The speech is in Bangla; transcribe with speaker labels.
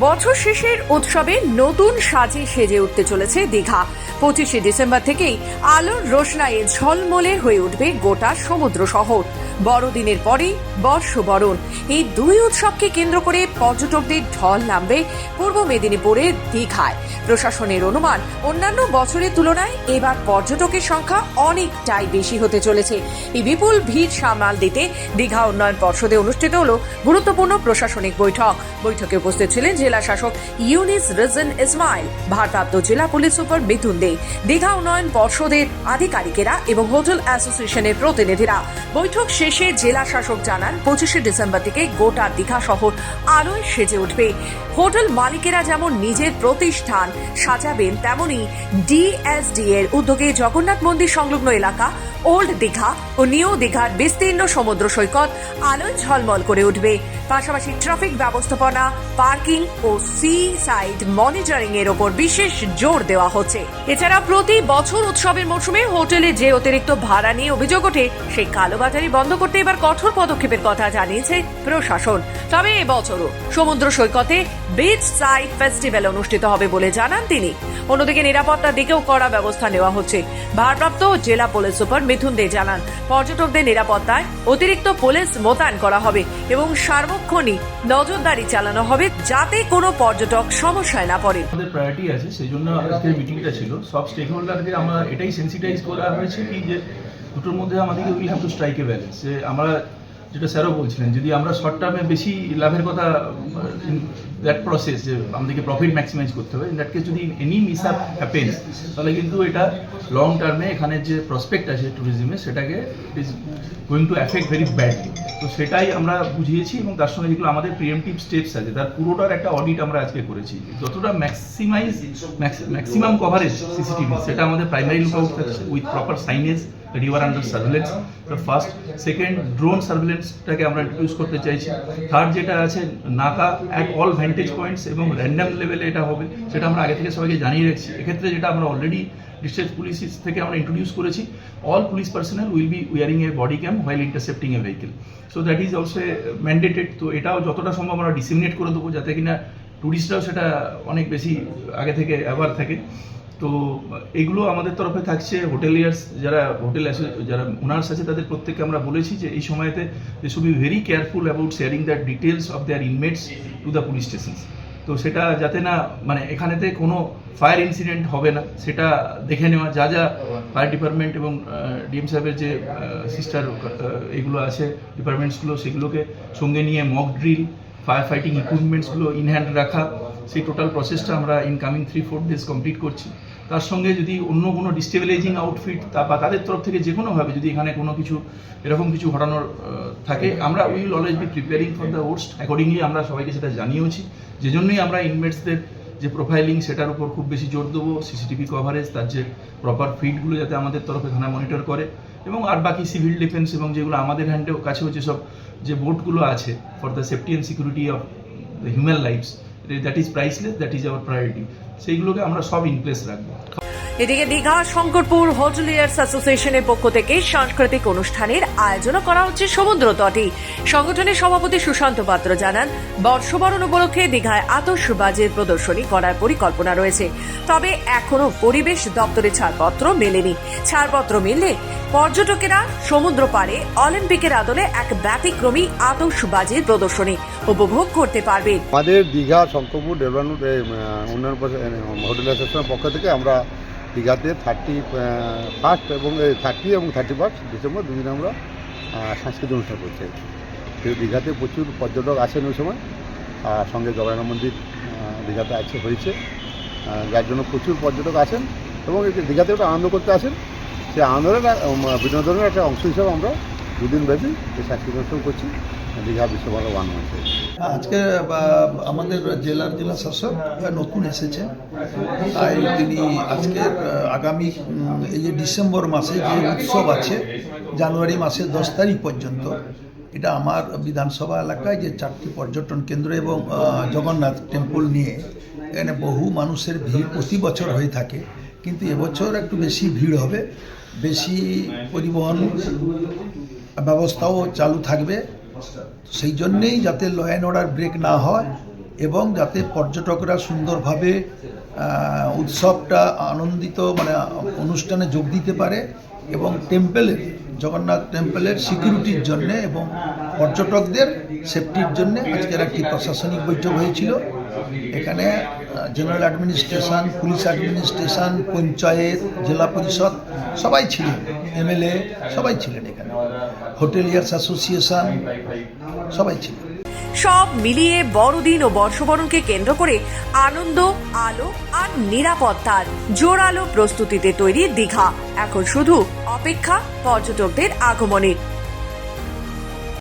Speaker 1: বছর শেষের উৎসবে নতুন সাজে সেজে উঠতে চলেছে দীঘা। পঁচিশে ডিসেম্বর থেকেই আলোর রোশনায়ে ঝলমলে হয়ে উঠবে গোটা সমুদ্র শহর। বড়দিনের পরেই বর্ষবরণ। এই দুই উৎসবকে কেন্দ্র করে পর্যটকদের ঢল নামবে পূর্ব মেদিনীপুরের দীঘায়। প্রশাসনের অনুমান, অন্যান্য বছরের তুলনায় এবার পর্যটকের সংখ্যা অনেকটাই বেশি হতে চলেছে। এই বিপুল ভিড় সামাল দিতে দীঘা উন্নয়ন পর্ষদে অনুষ্ঠিত হল গুরুত্বপূর্ণ প্রশাসনিক বৈঠক। বৈঠকে উপস্থিত ছিলেন জেলা শাসক ইউনিস রিজন ইসমাইল, ভারপ্রাপ্ত জেলা পুলিশ সুপার মিথুন দে, দীঘা উন্নয়ন পর্ষদের আধিকারিকেরা এবং হোটেল অ্যাসোসিয়েশনের প্রতিনিধিরা। বৈঠক শেষে জেলা শাসক জানান, পঁচিশে ডিসেম্বর থেকে গোটা দীঘা শহর আলোয় সেজে উঠবে। হোটেল মালিকেরা যেমন নিজের প্রতিষ্ঠান সাজাবেন তেমনি ডিএসডি এর উদ্যোগে জগন্নাথ মন্দির সংলগ্ন এলাকা, ওল্ড দীঘা ও নিউ দীঘার বিস্তীর্ণ সমুদ্র সৈকত আলোয় ঝলমল করে উঠবে। পাশাপাশি ট্রাফিক ব্যবস্থাপনা, পার্কিং ও সি সাইড মনিটরিং এর ওপর বিশেষ জোর দেওয়া হচ্ছে। এছাড়া প্রতি বছর উৎসবের মৌসুমে হোটেলে যে অতিরিক্ত ভাড়া নিয়ে অভিযোগ ওঠে, সেই কালোবাজারি বন্ধ করতে এবার কঠোর পদক্ষেপের কথা জানিয়েছে প্রশাসন। তবে এবছরও সমুদ্র সৈকতে বিচ সাইড ফেস্টিভ্যাল অনুষ্ঠিত হবে বলে জানান তিনি। অন্যদিকে নিরাপত্তার দিকেও কড়া ব্যবস্থা নেওয়া হচ্ছে। ভারপ্রাপ্ত জেলা পুলিশ সুপার মিথুন দে জানান, পর্যটকদের নিরাপত্তায় অতিরিক্ত পুলিশ মোতায়েন করা হবে এবং সার্বক্ষণিক নজরদারি চালানো হবে যাতে কোনো পর্যটক সমস্যায় না পড়ে
Speaker 2: আমাদের প্রায়োরিটি আছে, সেই জন্য আজকের মিটিংটা ছিল। সব স্টেক হোল্ডারকে আমরা এটাই সেন্সিটাইজ করা হয়েছে কি যে দুটোর মধ্যে আমাদেরকে will have to strike a balance যে আমরা, যেটা স্যারও বলছিলেন, যদি আমরা শর্ট টার্মে বেশি লাভের কথা দ্যাট প্রসেস যে আমাদেরকে প্রফিট ম্যাক্সিমাইজ করতে হবে দ্যাট কেস যদি এনি মিস আপ হ্যাপেন্স তাহলে কিন্তু এটা লং টার্মে এখানে যে প্রসপেক্ট আছে ট্যুরিজমে সেটাকে it is going to affect very badly তো সেটাই আমরা বুঝিয়েছি এবং তার সঙ্গে যেগুলো আমাদের প্রিএমটিভ স্টেপস আছে, তার পুরোটার একটা অডিট আমরা আজকে করেছি। যতটা ম্যাক্সিমাইজ ম্যাক্সিমাম কভারেজ সিসিটিভি সেটা আমাদের primary look out with proper signage that under are first second drone সার্ভেলেন্সটাকে আমরা ইউজ করতে চাইছি। থার্ড যেটা আছে naka at all vantage points এবং র্যান্ডাম লেভেলে এটা হবে, সেটা আমরা আগে থেকে সবাইকে জানিয়ে রাখছি। এক্ষেত্রে যেটা আমরা অলরেডি ডিস্ট্রিক্ট পুলিশ থেকে আমরা ইন্ট্রোডিউস করেছি all police personnel will be wearing a body cam while intercepting a vehicle so that is also mandated তো এটাও যতটা সম্ভব আমরা ডিসিমিনেট করে দেবো, যাতে কিনা টুরিস্টরাও সেটা অনেক বেশি আগে থেকে অ্যাওয়ার থাকে। তো, এগুলো আমাদের তরফে থাকছে। হোটেলিয়ার্স যারা, হোটেল যারা ওনার্স আছে, তাদের প্রত্যেককে আমরা বলেছি যে এই সময়তে they should be very careful about sharing the details of their inmates to the police stations তো সেটা যাতে না মানে এখানেতে কোনো ফায়ার ইনসিডেন্ট হবে না, সেটা দেখে নেওয়া, যা যা ফায়ার ডিপার্টমেন্ট এবং ডিএম সাহেবের যে সিস্টার এগুলো আছে ডিপার্টমেন্টসগুলো সেগুলোকে সঙ্গে নিয়ে মক ড্রিল ফায়ার ফাইটিং ইকুইপমেন্টসগুলো ইন হ্যান্ড রাখা, সেই টোটাল প্রসেসটা আমরা incoming three four days complete করছি। তার সঙ্গে যদি অন্য কোনো ডিস্টেবিলাইজিং আউটফিট তা বা তাদের তরফ থেকে যে কোনোভাবে যদি এখানে কোনো কিছু এরকম কিছু ঘটানোর থাকে আমরা will always be preparing for the worst accordingly আমরা সবাইকে সেটা জানিয়েওছি। যে জন্যই আমরা ইনমেটসদের যে প্রোফাইলিং সেটার উপর খুব বেশি জোর দেবো। সিসিটিভি কভারেজ তার যে প্রপার ফিডগুলো যাতে আমাদের তরফে থানা মনিটর করে। এবং আর বাকি সিভিল ডিফেন্স এবং যেগুলো আমাদের হ্যান্ডে কাছেও যেসব যে বোটগুলো আছে for the safety and security of the human lifes that is priceless that is our priority সেইগুলোকে আমরা সব ইনপ্লেস রাখব।
Speaker 1: এদিকে দীঘা, শঙ্করপুর হোটেলিয়ার্স অ্যাসোসিয়েশনের পক্ষ থেকে সাংস্কৃতিক অনুষ্ঠানের আয়োজনও করা হচ্ছে সমুদ্র তটে। সংগঠনের সভাপতি সুশান্ত পাত্র জানান, বর্ষবরণ উপলক্ষে দীঘায় আতশবাজির প্রদর্শনী করার পরিকল্পনা রয়েছে। তবে এখনও পরিবেশ দপ্তরের ছাড়পত্র মেলেনি। ছাড়পত্র মিললে পর্যটকেরা সমুদ্র পাড়ে অলিম্পিকের আদলে এক ব্যতিক্রমী আতশবাজির প্রদর্শনী উপভোগ করতে পারবে।
Speaker 3: আমাদের দীঘা, শঙ্করপুর ডেভেলপমেন্ট উন্নয়ন হোটেল অ্যাসোসিয়েশনের পক্ষ থেকে আমরা দীঘাতে থার্টি ফার্স্ট এবং থার্টি এবং থার্টি ফার্স্ট ডিসেম্বর দুদিন আমরা সাংস্কৃতিক অনুষ্ঠান করছি দীঘাতে প্রচুর পর্যটক আসেন ওই সময়। আর সঙ্গে জগন্নাথ মন্দির দীঘাতে আছে, হয়েছে। যার জন্য প্রচুর পর্যটক আসেন এবং দীঘাতে একটা আনন্দ করতে আসেন। সেই আনন্দের বিনোদনের একটা অংশ হিসেবে আমরা দুদিন ব্যাপী এই অনুষ্ঠান করছি। দীঘা বিশ্বভারত ওয়ান মাসে
Speaker 4: আজকে আমাদের জেলার জেলা শাসক নতুন এসেছে। তাই তিনি আজকে আগামী এই যে ডিসেম্বর মাসে যে উৎসব আছে, জানুয়ারি মাসের দশ তারিখ পর্যন্ত, এটা আমার বিধানসভা এলাকায় যে চারটি পর্যটন কেন্দ্র এবং জগন্নাথ টেম্পল নিয়ে, এখানে বহু মানুষের ভিড় প্রতি বছর হয়ে থাকে। কিন্তু এবছর একটু বেশি ভিড় হবে, বেশি পরিবহন ব্যবস্থাও চালু থাকবে। সেই জন্যেই যাতে ল অ্যান্ড অর্ডার ব্রেক না হয় এবং যাতে পর্যটকরা সুন্দরভাবে উৎসবটা আনন্দিত মানে অনুষ্ঠানে যোগ দিতে পারে এবং টেম্পেলের জগন্নাথ টেম্পেলের সিকিউরিটির জন্য এবং পর্যটকদের সেফটির জন্য আজকের একটি প্রশাসনিক বৈঠক হয়েছিল। এখানে general administration, police administration, panchayat, জেলা পরিষদ, সবাই ছিলেন। এমএলএ, সবাই ছিলেন এখানে। হোটেলিয়ার্স অ্যাসোসিয়েশন, সবাই ছিলেন।
Speaker 1: সব মিলিয়ে বড়দিন ও বর্ষবরণকে কেন্দ্র করে আনন্দ, আলো আর নিরাপত্তার জোরালো প্রস্তুতিতে তৈরি দীঘা। এখন শুধু অপেক্ষা পর্যটকদের আগমনের